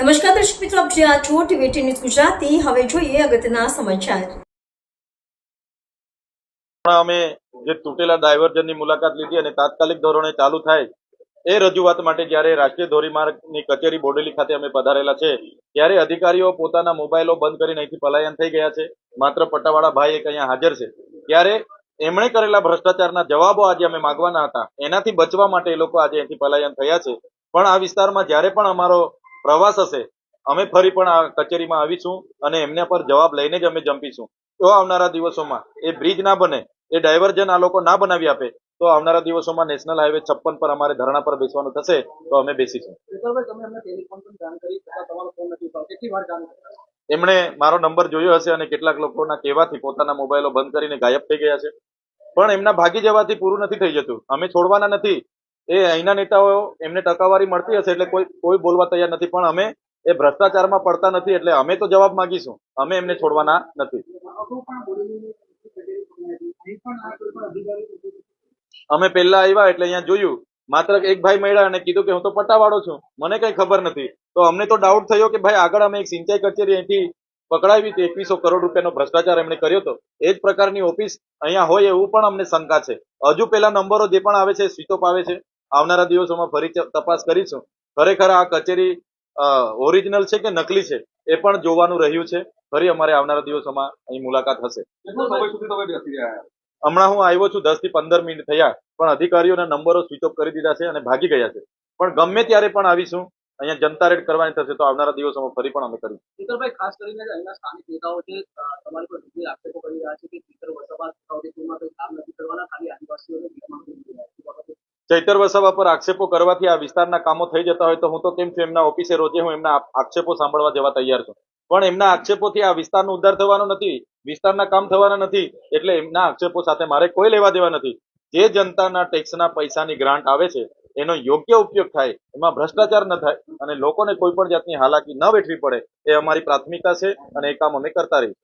નમસ્કાર દર્શક મિત્રો, આપ જ્યાં છો ટીવી ન્યૂઝ ગુજરાતી. હવે જોઈએ અગત્યના સમાચાર. અમે જે તૂટેલા ડાયવર્જનની મુલાકાત લીધી અને તાત્કાલિક ધોરણે ચાલુ થાય એ રજૂઆત માટે જ્યારે રાષ્ટ્રીય ધોરીમાર્ગની કચેરી બોડેલી ખાતે અમે પધારેલા છે, ત્યારે અધિકારીઓ પોતાના મોબાઈલો બંધ કરીને અહીંથી પલાયન થઈ ગયા છે. માત્ર પટ્ટાવાળા ભાઈ એક અહીંયા હાજર છે. ત્યારે એમણે કરેલા ભ્રષ્ટાચારના જવાબો આજે અમે માગવાના હતા. એનાથી બચવા માટે એ લોકો આજે અહીંથી પલાયન થયા છે. પણ આ વિસ્તારમાં જ્યારે પણ અમારો પ્રવાસ હશે. અમે ફરી પણ આ કચેરીમાં આવીશું અને એમના પર જવાબ લઈને જ અમે જંપીશું. તો આવનારા દિવસોમાં એ બ્રિજ ના બને એ ડાયવર્ઝન આ લોકો ના બનાવી આપે તો આવનારા દિવસોમાં નેશનલ હાઈવે છપ્પન પર અમારે ધરણા પર બેસવાનું થશે તો અમે બેસીશું. એમણે મારો નંબર જોયો હશે અને કેટલાક લોકોના કહેવાથી પોતાના મોબાઈલો બંધ કરીને ગાયબ થઈ ગયા છે. પણ એમના ભાગી જવાથી પૂરું નથી થઈ જતું. અમે છોડવાના નથી. એ અહીંના નેતાઓ એમને ટકાવારી મળતી હશે એટલે કોઈ કોઈ બોલવા તૈયાર નથી. પણ અમે એ ભ્રષ્ટાચારમાં પડતા નથી એટલે અમે તો જવાબ માંગીશું. અમે એમને છોડવાના નથી. અમે પહેલા આવ્યા એટલે અહીંયા જોયું. માત્ર એક ભાઈ મળ્યા અને કીધું કે હું તો પટ્ટાવાળો છું. મને કઈ ખબર નથી. તો અમને તો ડાઉટ થયો કે ભાઈ આગળ અમે એક સિંચાઈ કચેરી અહીંથી પકડાવી હતી એકવીસો કરોડ રૂપિયાનો ભ્રષ્ટાચાર એમણે કર્યો હતો એ જ પ્રકારની ઓફિસ અહીંયા હોય એવું પણ અમને શંકા છે. હજુ પેલા નંબરો જે પણ આવે છે સ્વિચ ઓફ આવે છે. આવનારા દિવસોમાં ફરી તપાસ કરીશું. ખરેખર આ કચેરી ઓરિજિનલ છે કે નકલી છે એ પણ જોવાનું રહ્યું છે. ફરી અમારે આવનારા દિવસોમાં અહીં મુલાકાત હશે. હમણાં હું આવ્યો છું દસથી પંદર મિનિટ થયા પણ અધિકારીઓના નંબરો સ્વિચ ઓફ કરી દીધા છે અને ભાગી ગયા છે. પણ ગમે ત્યારે પણ આવીશું અહીંયા જનતા રેડ કરવાની થશે તો આવનારા દિવસોમાં ફરી પણ અમે કરીશું. વિઠ્ઠલભાઈ ખાસ કરીને અહીંના સ્થાનિક નેતાઓ છે તમારી પર આક્ષેપો કરી રહ્યા છે કે કામ નથી કરવાના ખાલી આદિવાસીઓને ભીખમાં કરી રહ્યા છે. એ બાબતે ચૈતર વસાવા પર આક્ષેપો કરવાથી આ વિસ્તારના કામો થઈ જતા હોય તો હું તો કેમ છું? એમના ઓફિસે રોજે હું એમના આક્ષેપો સાંભળવા જવા તૈયાર છું. પણ એમના આક્ષેપોથી આ વિસ્તારનો ઉદ્ધાર થવાનો નથી. વિસ્તારના કામ થવાના નથી. એટલે એમના આક્ષેપો સાથે મારે કોઈ લેવા દેવા નથી. જે જનતાના ટેક્સના પૈસાની ગ્રાન્ટ આવે છે, એનો યોગ્ય ઉપયોગ થાય, એમાં ભ્રષ્ટાચાર ન થાય અને લોકોને કોઈ પણ જાતની હાલાકી ન વેઠવી પડે, એ અમારી પ્રાથમિકતા છે અને એ કામ અમે કરતા રહીશું